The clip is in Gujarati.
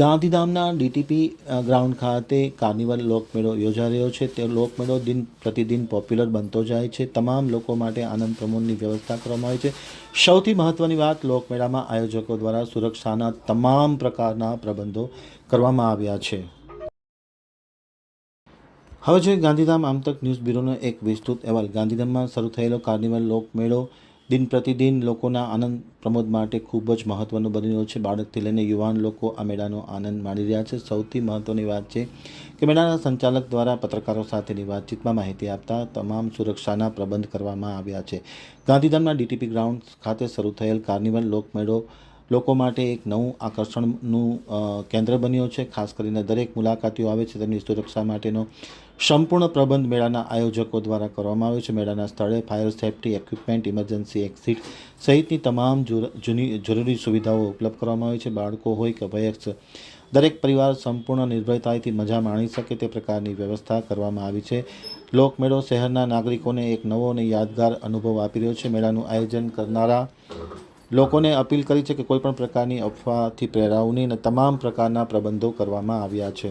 ગાંધીધામના ડીટીપી ગ્રાઉન્ડ ખાતે કાર્નિવલ લોકમેળો યોજાઈ રહ્યો છે. તે લોકમેળો દિન પ્રતિદિન પોપ્યુલર બનતો જાય છે. તમામ લોકો માટે આનંદ પ્રમોદની વ્યવસ્થા કરવામાં આવી છે. સૌથી મહત્ત્વની વાત લોકમેળામાં આયોજકો દ્વારા સુરક્ષાના તમામ પ્રકારના પ્રબંધો કરવામાં આવ્યા છે. હવે જોઈએ ગાંધીધામ આમતક ન્યૂઝ બ્યુરોનો એક વિસ્તૃત અહેવાલ. ગાંધીધામમાં શરૂ થયેલો કાર્નિવલ લોકમેળો દિન પ્રતિદિન લોકોના આનંદ પ્રમોદ માટે ખૂબ જ મહત્ત્વનો બની રહ્યો છે. બાળકથી લઈને યુવાન લોકો આ મેળાનો આનંદ માણી રહ્યા છે. સૌથી મહત્ત્વની વાત છે કે મેળાના સંચાલક દ્વારા પત્રકારો સાથેની વાતચીતમાં માહિતી આપતા તમામ સુરક્ષાના પ્રબંધ કરવામાં આવ્યા છે. ગાંધીધામના ડીટીપી ગ્રાઉન્ડ ખાતે શરૂ થયેલ કાર્નિવલ લોકમેળો લોકો માટે એક નવું આકર્ષણનું કેન્દ્ર બન્યો છે. ખાસ કરીને દરેક મુલાકાતીઓ આવે છે તેમની સુરક્ષા માટેનો સંપૂર્ણ પ્રબંધ મેળાના આયોજકો દ્વારા કરવામાં આવ્યો છે. મેળાના સ્થળે fire safety equipment, emergency exit સહિતની તમામ જૂની, જરૂરી સુવિધાઓ ઉપલબ્ધ કરવામાં આવી છે. બાળકો હોય કે વયસ્ક, દરેક પરિવાર સંપૂર્ણ નિર્ભયતાથી મજા માણી શકે તે પ્રકારની વ્યવસ્થા કરવામાં આવી છે. લોકમેળો શહેરના નાગરિકોને એક નવો અને યાદગાર અનુભવ આપી રહ્યો છે. મેળાનું આયોજન કરનારા લોકોને અપીલ કરી છે કે કોઈપણ પ્રકારની અફવાથી પ્રેરાવું નહીં અને તમામ પ્રકારના પ્રબંધો કરવામાં આવ્યા છે.